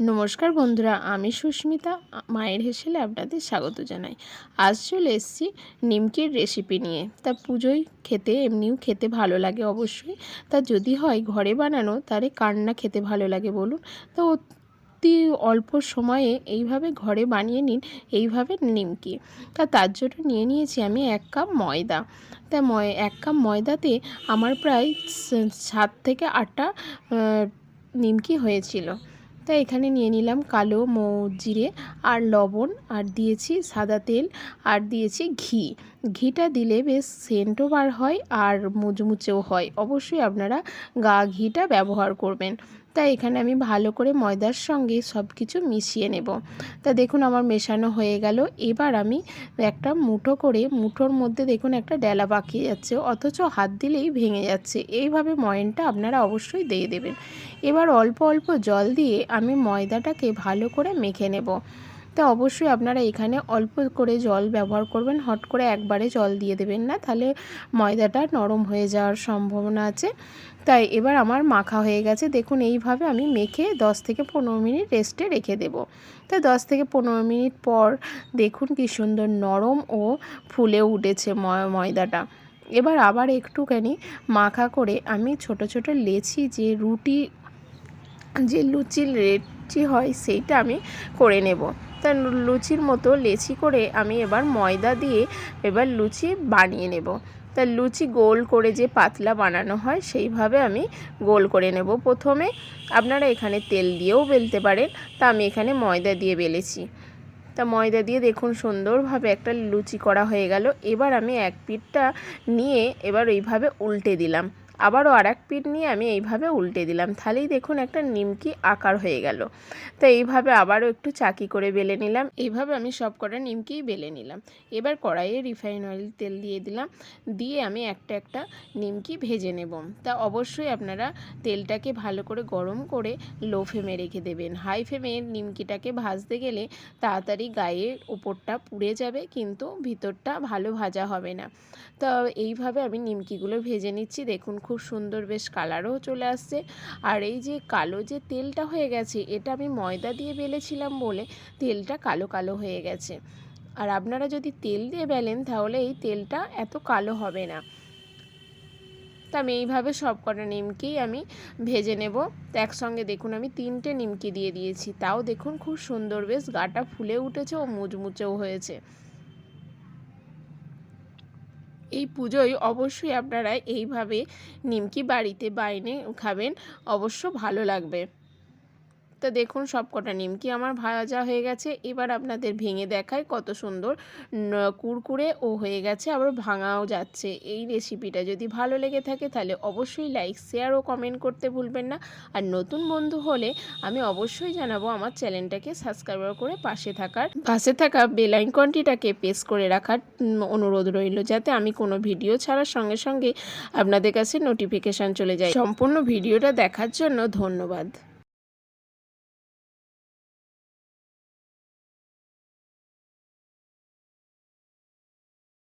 নমস্কার বন্ধুরা, আমি সুস্মিতা মায়ের হেসেলে আপনাদের স্বাগত জানাই। আজ চলে এসেছি নিমকির রেসিপি নিয়ে। তা পুজোয় খেতে, এমনিও খেতে ভালো লাগে অবশ্যই। তা যদি হয় ঘরে বানানো তারে কান্না খেতে ভালো লাগে বলুন? তো অতি অল্প সময়ে এইভাবে ঘরে বানিয়ে নিন, এইভাবে নিমকি। তা তার জন্য নিয়ে নিয়েছি আমি এক কাপ ময়দা। তা ময়, এক কাপ ময়দাতে আমার প্রায় সাত থেকে আটটা নিমকি হয়েছিল। তাই এখানে নিয়ে নিলাম কালো মৌ জিরে আর লবণ আর দিয়েছি সাদা তেল আর দিয়েছি ঘি। ঘিটা দিলে বেশ সেন্টও বার হয় আর মুচমুচেও হয়। অবশ্যই আপনারা গা ঘিটা ব্যবহার করবেন। তাই এখানে আমি ভালো করে ময়দার সঙ্গে সব কিছু মিশিয়ে নেব। তা দেখুন আমার মেশানো হয়ে গেল। এবার আমি একটা মুঠো করে, মুঠোর মধ্যে দেখুন একটা ডেলা পাকিয়ে যাচ্ছে, অথচ হাত দিলেই ভেঙে যাচ্ছে। এইভাবে ময়নটা আপনারা অবশ্যই দিয়ে দেবেন। এবার অল্প অল্প জল দিয়ে আমি ময়দাটাকে ভালো করে মেখে নেব। তা অবশ্যই আপনারা এখানে অল্প করে জল ব্যবহার করবেন। হট করে একবারে জল দিয়ে দেবেন না, তাহলে ময়দাটা নরম হয়ে যাওয়ার সম্ভাবনা আছে। তাই এবার আমার মাখা হয়ে গেছে। দেখুন, এইভাবে আমি মেখে 10 থেকে পনেরো মিনিট রেস্টে রেখে দেব। তা 10 থেকে পনেরো মিনিট পর দেখুন কি সুন্দর নরম ও ফুলে উঠেছে ময়- ময়দাটা। এবার আবার একটুখানি মাখা করে আমি ছোট ছোট লেচি, যে রুটি, যে লুচির লেচি হয়, সেইটা আমি করে নেব। তা লুচির মতো লেচি করে আমি এবার ময়দা দিয়ে এবার লুচি বানিয়ে নেব। তা লুচি গোল করে যে পাতলা বানানো হয়, সেইভাবে আমি গোল করে নেব। প্রথমে আপনারা এখানে তেল দিয়েও বেলতে পারেন। তা আমি এখানে ময়দা দিয়ে বেলেছি। তা ময়দা দিয়ে দেখুন সুন্দরভাবে একটা লুচি করা হয়ে গেল। এবার আমি এক পিঠটা নিয়ে এবার এইভাবে উল্টে দিলাম। আবারও আর এক পিঠ নিয়ে আমি এইভাবে উল্টে দিলাম। তাহলেই দেখুন একটা নিমকি আকার হয়ে গেল। তো এইভাবে আবারও একটু চাকি করে বেলে নিলাম। এইভাবে আমি সব কটা নিমকিই বেলে নিলাম। এবার কড়াইয়ে রিফাইন অয়েল তেল দিয়ে দিলাম। দিয়ে আমি একটা একটা নিমকি ভেজে নেব। তা অবশ্যই আপনারা তেলটাকে ভালো করে গরম করে লো ফ্লেমে রেখে দেবেন। হাই ফ্লেমে নিমকিটাকে ভাজতে গেলে তাড়াতাড়ি গায়ে ওপরটা পুড়ে যাবে, কিন্তু ভিতরটা ভালো ভাজা হবে না। তো এইভাবে আমি নিমকিগুলো ভেজে নিচ্ছি। দেখুন খুব সুন্দর বেশ কালারও চলে আসছে। আর এই যে কালো যে তেলটা হয়ে গেছে, এটা আমি ময়দা দিয়ে বেলেছিলাম বলে তেলটা কালো কালো হয়ে গেছে। আর আপনারা যদি তেল দিয়ে বেলেন, তাহলে এই তেলটা এত কালো হবে না। তা আমি এইভাবে সব কটা নিমকি আমি ভেজে নেব। একসঙ্গে দেখুন, আমি তিনটে নিমকি দিয়ে দিয়েছি। তাও দেখুন, খুব সুন্দর বেশ গাটা ফুলে উঠেছে ও মুচমুচেও হয়েছে। এই পুজোয় অবশ্যই আপনারা এইভাবে নিমকি বাড়িতে বাইনে খাবেন অবশ্য ভালো লাগবে। তো দেখুন সব কটা নিমকি আমার ভাজা হয়ে গেছে। এবার আপনাদের ভেঙে দেখায় কত সুন্দর কুরকুরে ও হয়ে গেছে, আবার ভাঙাও যাচ্ছে। এই রেসিপিটা যদি ভালো লেগে থাকে তাহলে অবশ্যই লাইক শেয়ার ও কমেন্ট করতে ভুলবেন না। আর নতুন বন্ধু হলে আমি অবশ্যই জানাব আমার চ্যানেলটাকে সাবস্ক্রাইব করে পাশে থাকার। পাশে থাকা বেল আইকনটিটাকে প্রেস করে রাখার অনুরোধ রইল যাতে আমি কোনো ভিডিও ছাড়ার সঙ্গে সঙ্গে আপনাদের কাছে নোটিফিকেশান চলে যায়। সম্পূর্ণ ভিডিওটা দেখার জন্য ধন্যবাদ।